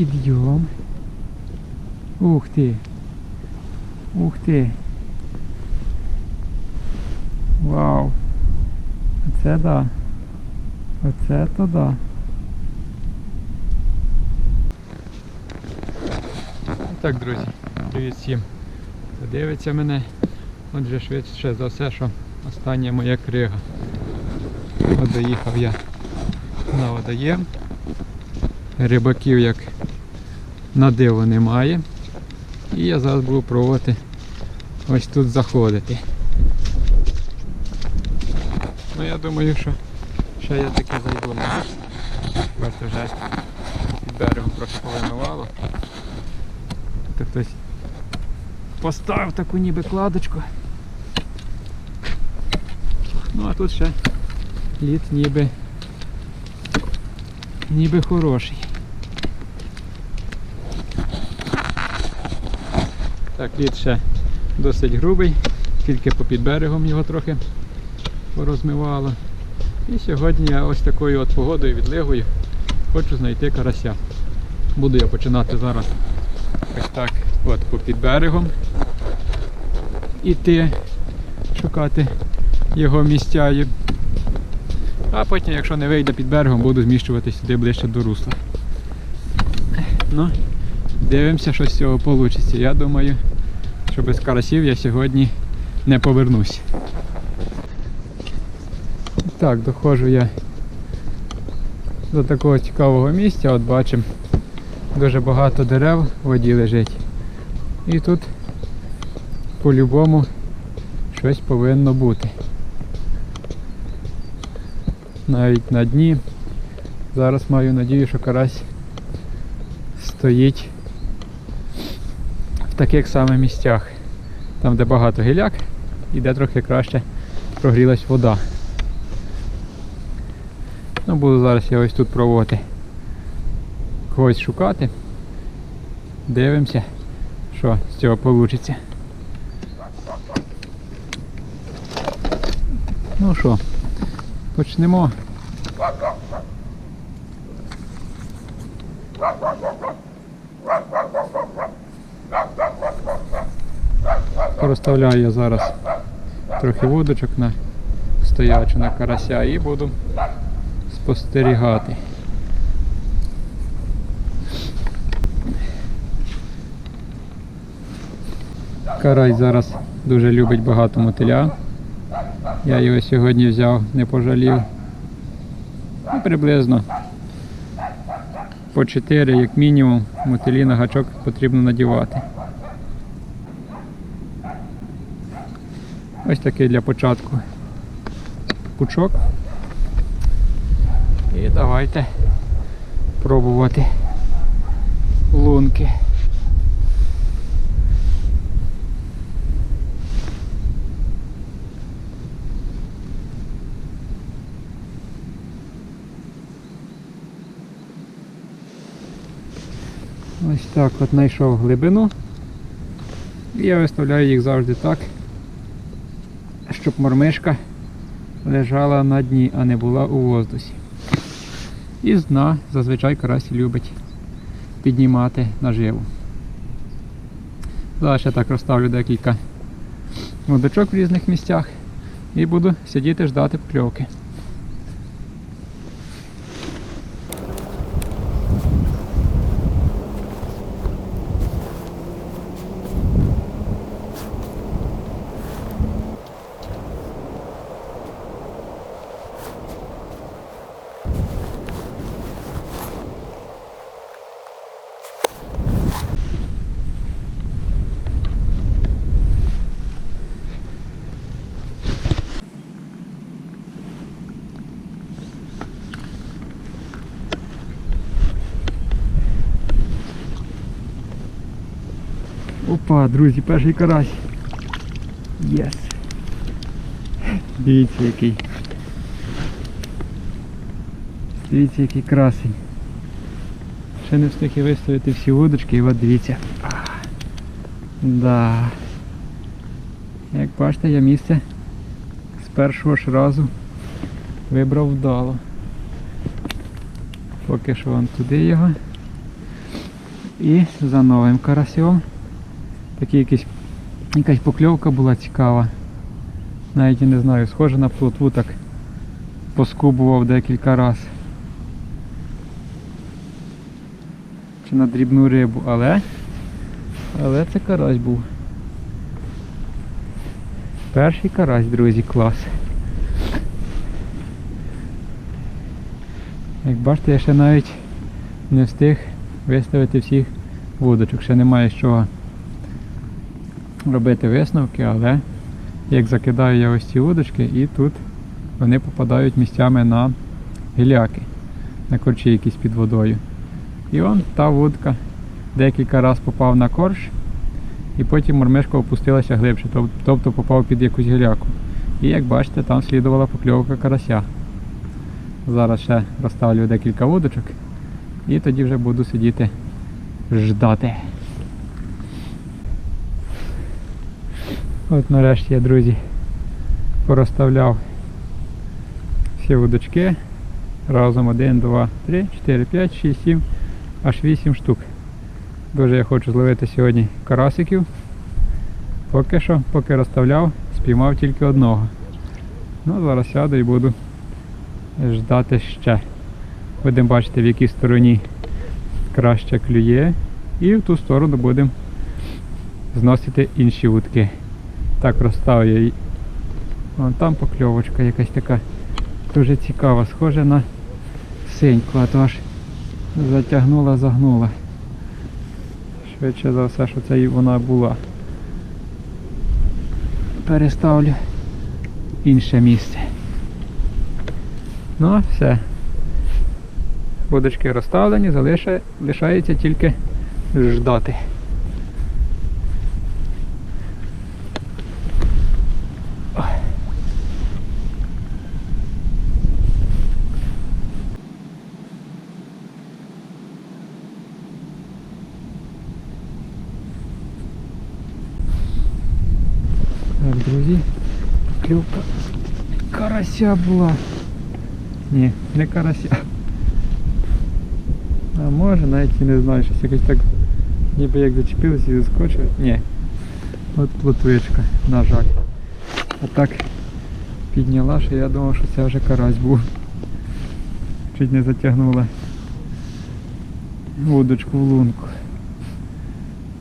Підйом. Ух ти. Ух ти. Вау. Оце да. Оце то да. Так, друзі, привіт всім. Хто дивиться мене. Отже, швидше за все, що остання моя крига. От доїхав я на водоєм. Рибаків як на диво немає. І я зараз буду пробувати ось тут заходити. Ну я думаю, що ще я таки зайду. Бачите, вже під берегом трохи повимивало. Тут хтось поставив таку ніби кладочку. Ну а тут ще лід ніби ніби хороший. Так, лід ще досить грубий, тільки попід берегом його трохи порозмивало. І сьогодні я ось такою от погодою відлигою хочу знайти карася. Буду я починати зараз ось так от попід берегом іти шукати його місця. А потім, якщо не вийде під берегом, буду зміщувати сюди ближче до русла. Ну, дивимося, що з цього вийде. Я думаю, що без карасів я сьогодні не повернусь. Так, доходжу я до такого цікавого місця, от бачимо, дуже багато дерев в воді лежить. І тут по-любому щось повинно бути. Навіть на дні. Зараз маю надію, що карась стоїть таких самих місцях. Там, де багато гіляк і де трохи краще прогрілась вода. Ну, буду зараз я ось тут пробувати когось шукати. Дивимося, що з цього вийде. Ну що, почнемо. Розставляю я зараз трохи водочок на стоячу на карася і буду спостерігати. Карась зараз дуже любить багато мотиля. Я його сьогодні взяв, не пожалів. Ну, приблизно по 4, як мінімум, мотилі на гачок потрібно надівати. Ось такий для початку пучок. І давайте пробувати лунки. Ось так от знайшов глибину. І я виставляю їх завжди так, щоб мормишка лежала на дні, а не була у воздусі. І з дна зазвичай карась любить піднімати наживу. Зараз я так розставлю декілька водочок в різних місцях і буду сидіти ждати покльовки. Опа, друзі, перший карась. Єс. Дивіться який. Дивіться який красень. Ще не встиг і виставити всі вудочки і от дивіться. Да. Як бачите, я місце з першого ж разу вибрав вдало. Поки що вон туди його. І за новим карасем. Такий якийсь, якась покльовка була цікава. Навіть я не знаю, схоже на плотву так поскубував декілька разів. Чи на дрібну рибу, але. Але це карась був. Перший карась, друзі, клас. Як бачите, я ще навіть не встиг виставити всіх вудочок. Ще немає з чого робити висновки, але як закидаю я ось ці вудочки і тут вони попадають місцями на гіляки, на корчі якісь під водою. І он та вудка декілька разів попав на корж, і потім мормишка опустилася глибше, тобто попав під якусь гіляку. І як бачите, там слідувала покльовка карася. Зараз ще розставлю декілька вудочок і тоді вже буду сидіти ждати. От нарешті я, друзі, порозставляв всі вудочки. Разом 1, 2, 3, 4, 5, 6, 7, аж 8 штук. Дуже я хочу зловити сьогодні карасиків. Поки що, поки розставляв, спіймав тільки одного. Ну, зараз сяду і буду ждати ще. Будемо бачити, в якій стороні краще клює. І в ту сторону будемо зносити інші вудки. Так розставив я її. Вон там покльовочка якась така дуже цікава, схожа на синьку, а то аж затягнула, загнула. Швидше за все, що це і вона була. Переставлю інше місце. Ну, все. Будочки розставлені, залиша- лишається тільки ждати. Так, друзі, клювка карася була. Ні, не карася. А може навіть і не знаю, щось якось так ніби як зачепилося і заскочив. Ні. От плотвичка, на жаль. А так підняла, що я думав, що це вже карась був. Чуть не затягнула вудочку в лунку.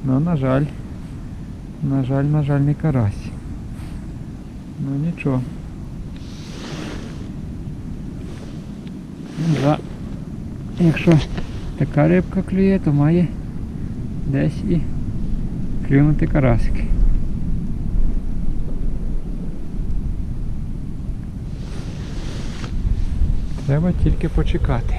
Ну, на жаль. На жаль, на жаль, не карась. Ну нічого. Да. Якщо така рибка клює, то має десь і клюнути карасики. Треба тільки почекати.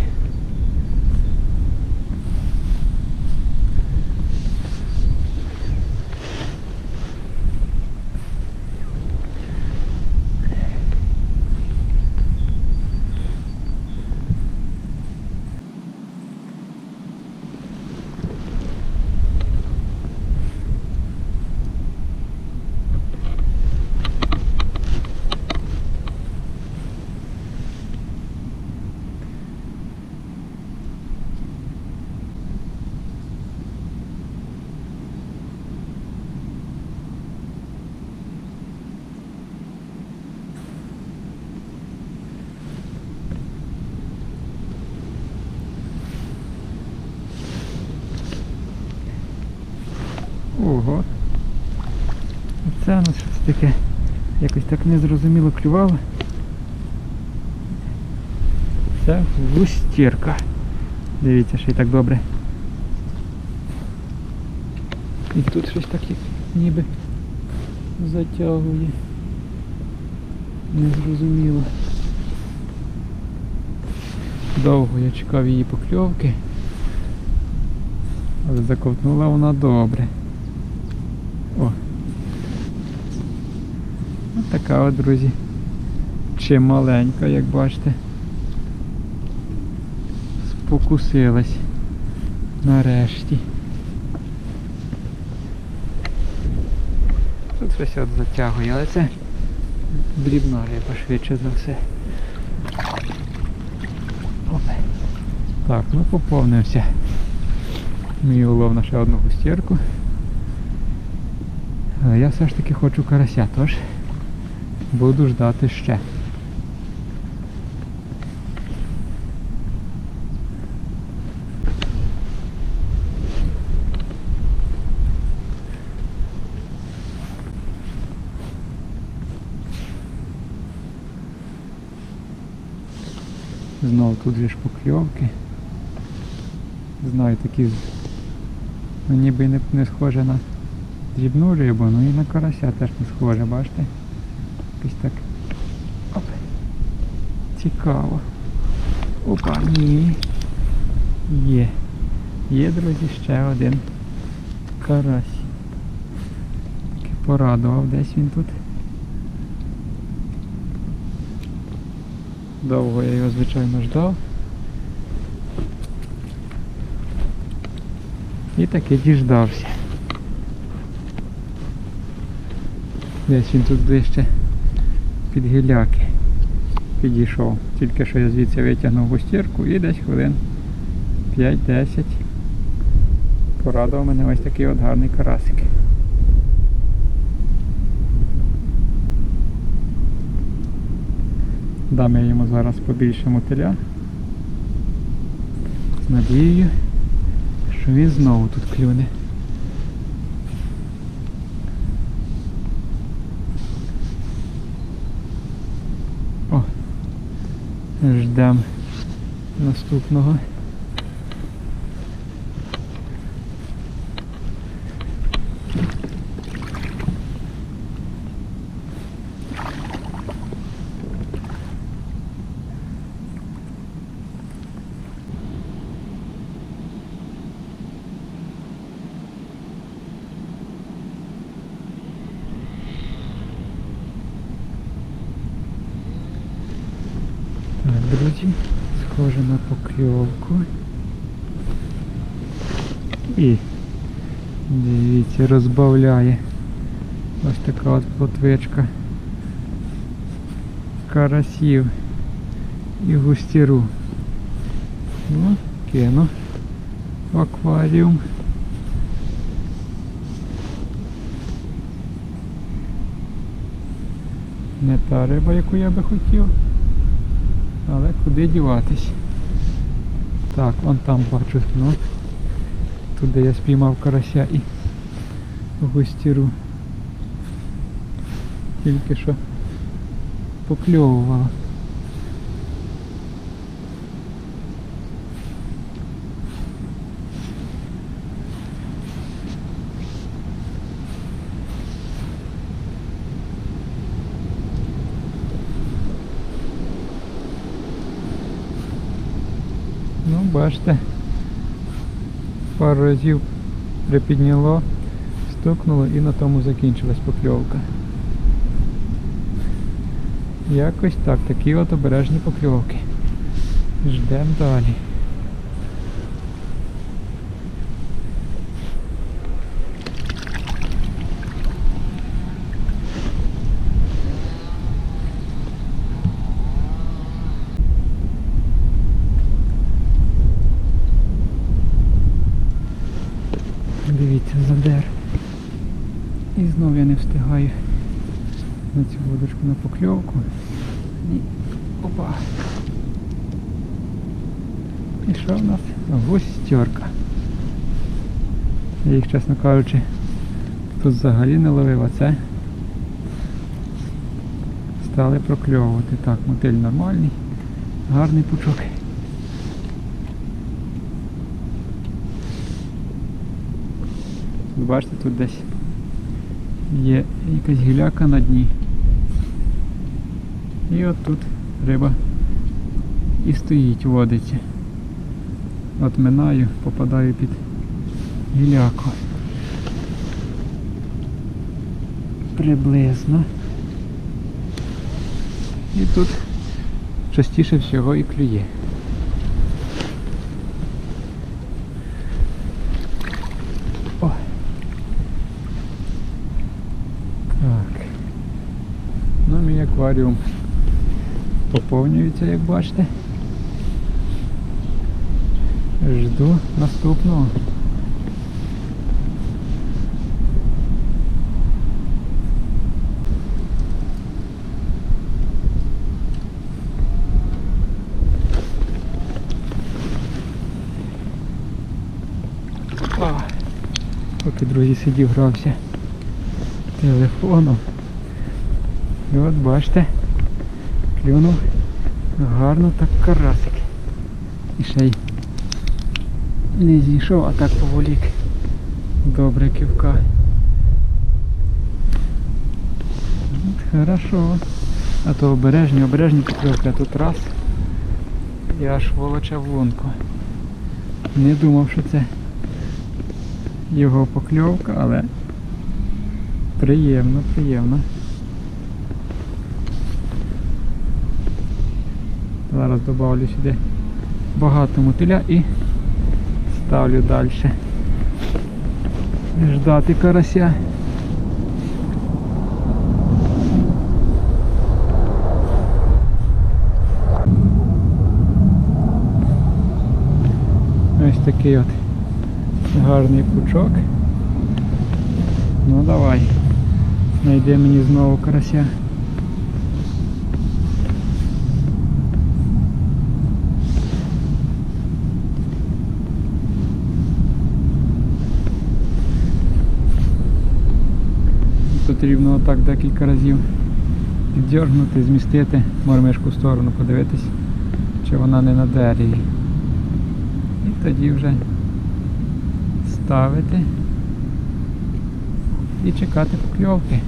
Ого. Це у нас щось таке якось так незрозуміло клювало. Це густірка. Дивіться, що й так добре. І тут щось таке ніби затягує. Незрозуміло. Довго я чекав її покльовки. Але заковтнула вона добре. О. От, друзі. Чималенька, як бачите. Спокусилась. Нарешті. Тут щось от затягує, але це дрібна риба швидше за все. Опа. Так, ну поповнимося. Мій улов на ще одну густірку. Але я все ж таки хочу карася, тож буду ждати ще. Знову тут же ж покльовки. Знаю, такі ну, ніби не, не схоже на дрібну рибу, ну і на карася теж не схоже, бачите? Якось так. Оп. Цікаво. Опа, ні. Є. Є, друзі, ще один карась. Такий порадував, десь він тут. Довго я його, звичайно, ждав. І таки діждався. Десь він тут ближче під гіляки підійшов. Тільки що я звідси витягнув густірку і десь хвилин 5-10 порадував мене ось такий от гарний карасик. Дам я йому зараз побільше мотиля. З надією, що він знову тут клюне. О, ждем наступного. Так, друзі, схоже на покльовку. І дивіться, розбавляє ось така от плотвичка карасів і густіру. Ну, кину в акваріум. Не та риба, яку я би хотів. Але куди діватись? Так, он там бачу, ну. Туди я спіймав карася і густіру. Тільки що покльовувала. Ну, бачите, пару разів припідняло, стукнуло і на тому закінчилась покльовка. Якось так, такі от обережні покльовки. Ждемо далі. Дивіться, задер. І знов я не встигаю на цю водочку на покльовку. І опа. І що в нас? Густьорка. Я їх, чесно кажучи, тут взагалі не ловив, а це стали прокльовувати. Так, мотиль нормальний, гарний пучок. Бачите, тут десь є якась гіляка на дні. І от тут риба і стоїть, водиться. От минаю, попадаю під гіляку. Приблизно. І тут частіше всього і клює. акваріум поповнюється, як бачите. Жду наступного. Поки друзі сидів, грався телефоном. І от бачите, клюнув гарно так карасик. І ще й не зійшов, а так поволік. Добре кивка. От, хорошо. А то обережні, обережні покльовки, а тут раз. І аж волоча в лунку. Не думав, що це його покльовка, але приємно, приємно. Зараз додавлю сюди багато мотиля і ставлю далі. Ждати карася. Ось такий от гарний пучок. Ну давай. Знайде мені знову карася. Потрібно отак декілька разів піддергнути, змістити мормишку в сторону, подивитись, чи вона не на дереві. І тоді вже ставити і чекати покльовки.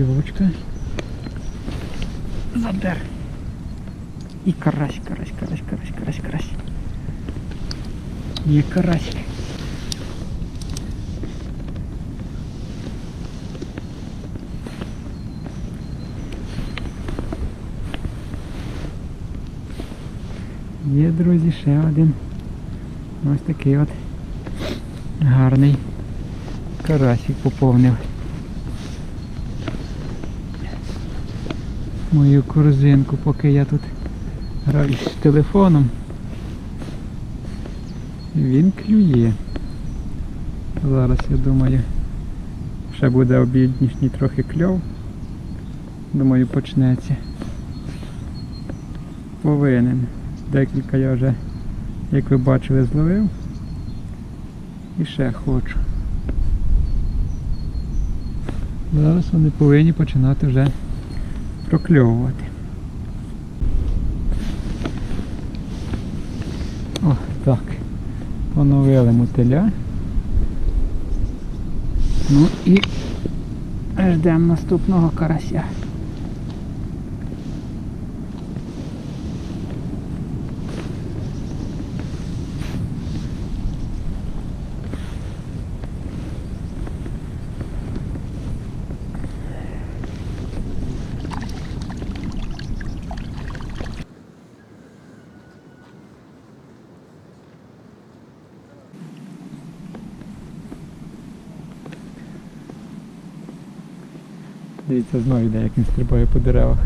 Покльовочка. Задер. І карась, карась, карась, карась, карась, карась. Є карасик. Є, друзі, ще один. Ось такий от гарний карасик поповнив. Мою корзинку, поки я тут граюсь з телефоном. Він клює. Зараз я думаю, ще буде обіднішній трохи кльов. Думаю, почнеться. Повинен. Декілька я вже, як ви бачили, зловив. І ще хочу. Зараз вони повинні починати вже прокльовувати. О, так. Поновили мотиля. Ну і ждемо наступного карася. Дивіться, знову йде, як він стрибає по деревах.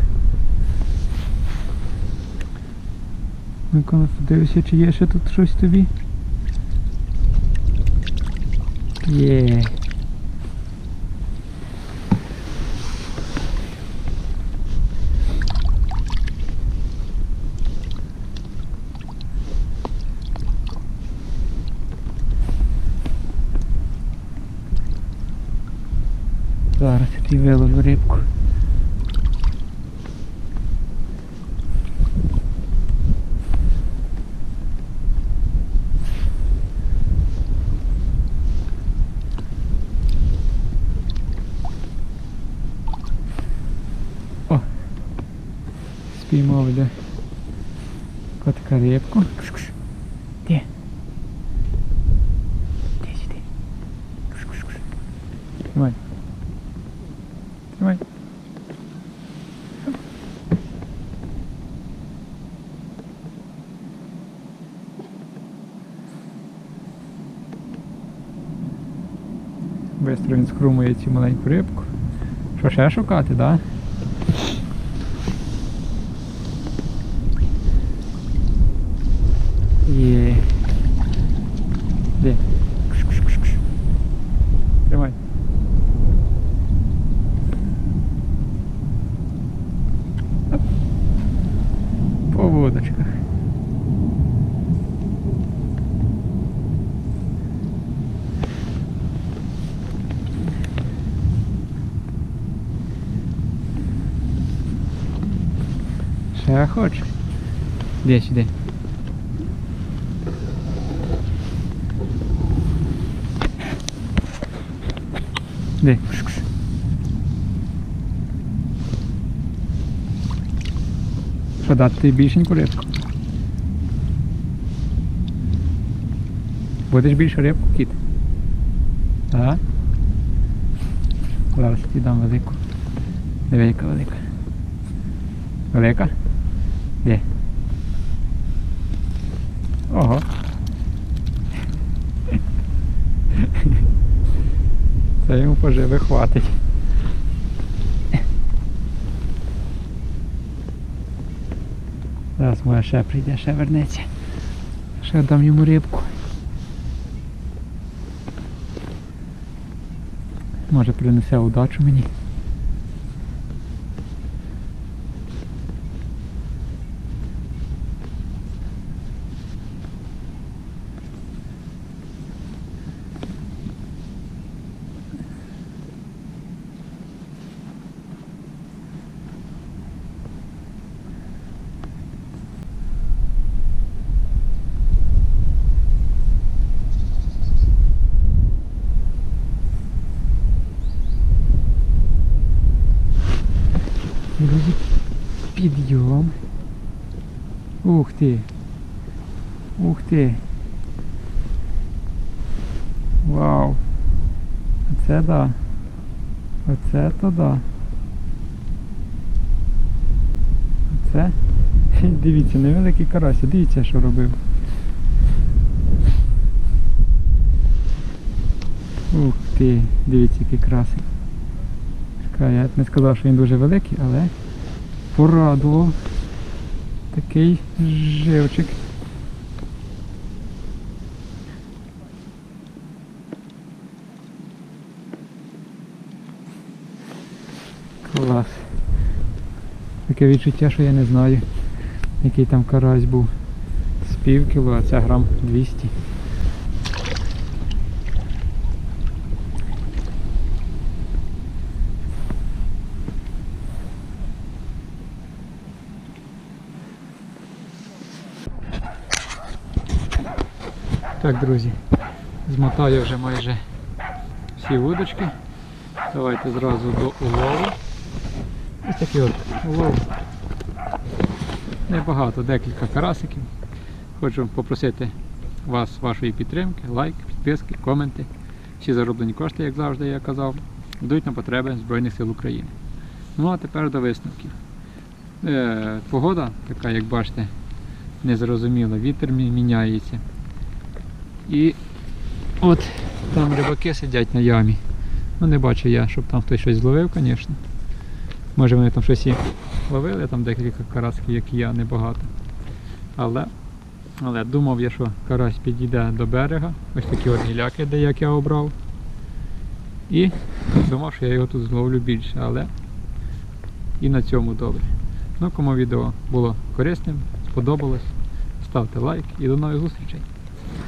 Ну-ка, подивися, чи є ще тут щось тобі. Є. Зараз я тобі виловлю рибку. О! Спіймав де котка рибку. Кш-кш. Де? Де сюди? Кш-кш-кш. Тримай. Тримай. Бистро він скрумує цю маленьку рибку. Що ще шукати, так? Да? Є. Де? Кш-кш-кш-кш. Я хочу. Де сюди? Де? Що дати більшеньку рибку? Будеш більше рибку кіт? Так? Зараз тобі дам велику. Диви, велика. Велика? Де? Ого. Це йому поживи хватить. Зараз моя ще прийде, ще вернеться. Ще дам йому рибку. Може принесе удачу мені. Друзі, підйом. Ух ти. Ух ти. Вау. Оце да. Оце то да. Оце. Дивіться, невеликий карась, дивіться, що робив. Ух ти, дивіться, який красик. Чекай, я не сказав, що він дуже великий, але порадував такий живчик. Клас. Таке відчуття, що я не знаю, який там карась був. З пів кіло, а це грам 200. Так, друзі, змотаю вже майже всі вудочки. Давайте зразу до улову. Ось такий от улов. Небагато, декілька карасиків. Хочу попросити вас вашої підтримки, лайк, підписки, коменти. Всі зароблені кошти, як завжди я казав, йдуть на потреби Збройних сил України. Ну а тепер до висновків. Е, погода, така, як бачите, незрозуміла, вітер міняється. І от там рибаки сидять на ямі. Ну не бачу я, щоб там хтось щось зловив, звісно. Може вони там щось і ловили, там декілька карасків, як і я, небагато. Але, але думав я, що карась підійде до берега. Ось такі от гіляки, де як я обрав. І думав, що я його тут зловлю більше, але і на цьому добре. Ну, кому відео було корисним, сподобалось, ставте лайк і до нових зустрічей.